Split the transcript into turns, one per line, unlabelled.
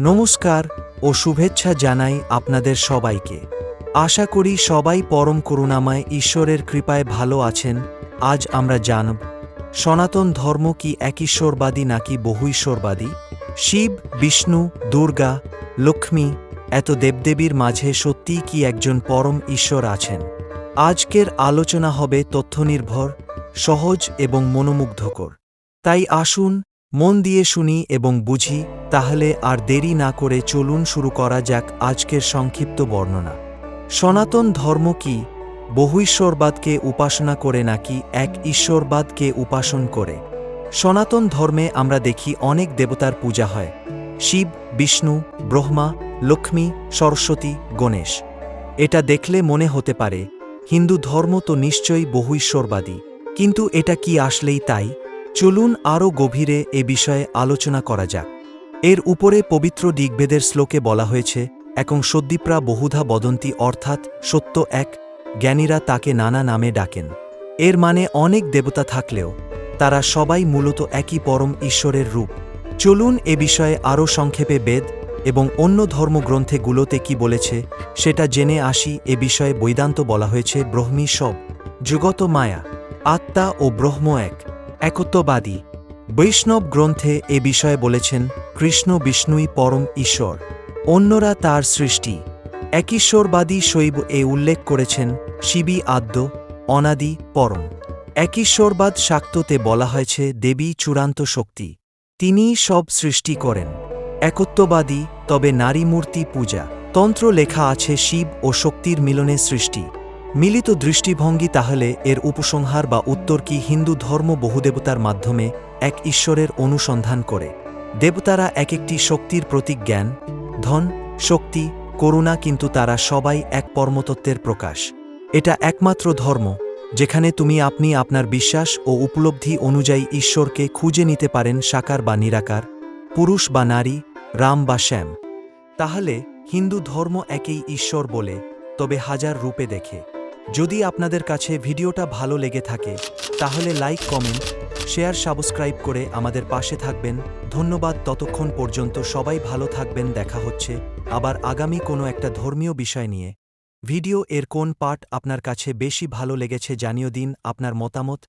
নমস্কার ও শুভেচ্ছা জানাই আপনাদের সবাইকে। আশা করি সবাই পরম করুণাময় ঈশ্বরের কৃপায় ভালো আছেন, আজ আমরা জানব, সনাতন ধর্ম কি এক ঈশ্বরবাদী নাকি বহু ঈশ্বরবাদী? শিব, বিষ্ণু, দুর্গা, লক্ষ্মী, এত দেবদেবীর মাঝে সত্যিই কি একজন পরম ঈশ্বর আছেন? আজকের আলোচনা হবে তথ্যনির্ভর, সহজ এবং মনোমুগ্ধকর। তাই আসুন মন দিয়ে শুনি এবং বুঝি, তাহলে আর দেরি না করে চলুন শুরু করা যাক আজকের সংক্ষিপ্ত বর্ণনা। সনাতন ধর্ম কি? বহু ঈশ্বরবাদকে উপাসনা করে নাকি এক ঈশ্বরবাদকে উপাসন করে? সনাতন ধর্মে আমরা দেখি অনেক দেবতার পূজা হয়। শিব, বিষ্ণু, ব্রহ্মা, লক্ষ্মী, সরস্বতী, গণেশ। এটা দেখলে মনে হতে পারে, হিন্দু ধর্ম তো নিশ্চয়ই বহু ঈশ্বরবাদী। কিন্তু এটা কি আসলেই তাই? চলুন আরও গভীরে এ বিষয়ে আলোচনা করা যাক। এর উপরে পবিত্র ঋগ্বেদের শ্লোকে বলা হয়েছে, একং সদ্দীপ্রা বহুধা বদন্তি অর্থাৎ সত্য এক, জ্ঞানীরা তাকে নানা নামে ডাকেন। এর মানে অনেক দেবতা থাকলেও তারা সবাই মূলত একই পরম ঈশ্বরের রূপ। চলুন এ বিষয়ে আরও সংক্ষেপে বেদ এবং অন্য ধর্মগ্রন্থেগুলোতে কি বলেছে, সেটা জেনে আসি। এ বিষয়ে বৈদান্ত বলা হয়েছে, ব্রহ্মী সব, যুগত মায়া, আত্মা ও ব্রহ্ম এক। একত্ববাদী। বৈষ্ণব গ্রন্থে এ বিষয়ে বলেছেন, কৃষ্ণ বিষ্ণুই পরম ঈশ্বর। অন্যরা তার সৃষ্টি। একীশ্বরবাদী শৈব এ উল্লেখ করেছেন, শিবি আদ্য, অনাদি, পরম। একীশ্বরবাদ শাক্ততে বলা হয়েছে, দেবী চূড়ান্ত শক্তি। তিনিই সব সৃষ্টি করেন। একত্ববাদী, তবে নারী মূর্তি পূজা। তন্ত্র লেখা আছে, শিব ও শক্তির মিলনে সৃষ্টি। মিলিত দৃষ্টিভঙ্গি তাহলে এর উপসংহার বা উত্তর কি হিন্দু ধর্ম বহুদেবতার মাধ্যমে এক ঈশ্বরের অনুসন্ধান করে? দেবতারা এক একটি শক্তির প্রতীক জ্ঞান, ধন, শক্তি, করুণা কিন্তু তারা সবাই এক পরমতত্ত্বের প্রকাশ। এটা একমাত্র ধর্ম, যেখানে তুমি আপনি আপনার বিশ্বাস ও উপলব্ধি অনুযায়ী ঈশ্বরকে খুঁজে নিতে পারেন সাকার বা নিরাকার, পুরুষ বা নারী, রাম বা শ্যাম। তাহলে হিন্দু ধর্ম একেই ঈশ্বর বলে, তবে হাজার রূপে দেখে। যদি আপনাদের কাছে ভিডিওটা ভালো লেগে থাকে, তাহলে লাইক, কমেন্ট, শেয়ার, সাবস্ক্রাইব করে আমাদের পাশে থাকবেন। ধন্যবাদ, ততক্ষণ পর্যন্ত সবাই ভালো থাকবেন, দেখা হচ্ছে আবার আগামী কোনো একটা ধর্মীয় বিষয় নিয়ে। ভিডিও এর কোন পার্ট আপনার কাছে বেশি ভালো লেগেছে জানিয়ে দিন আপনার মতামত।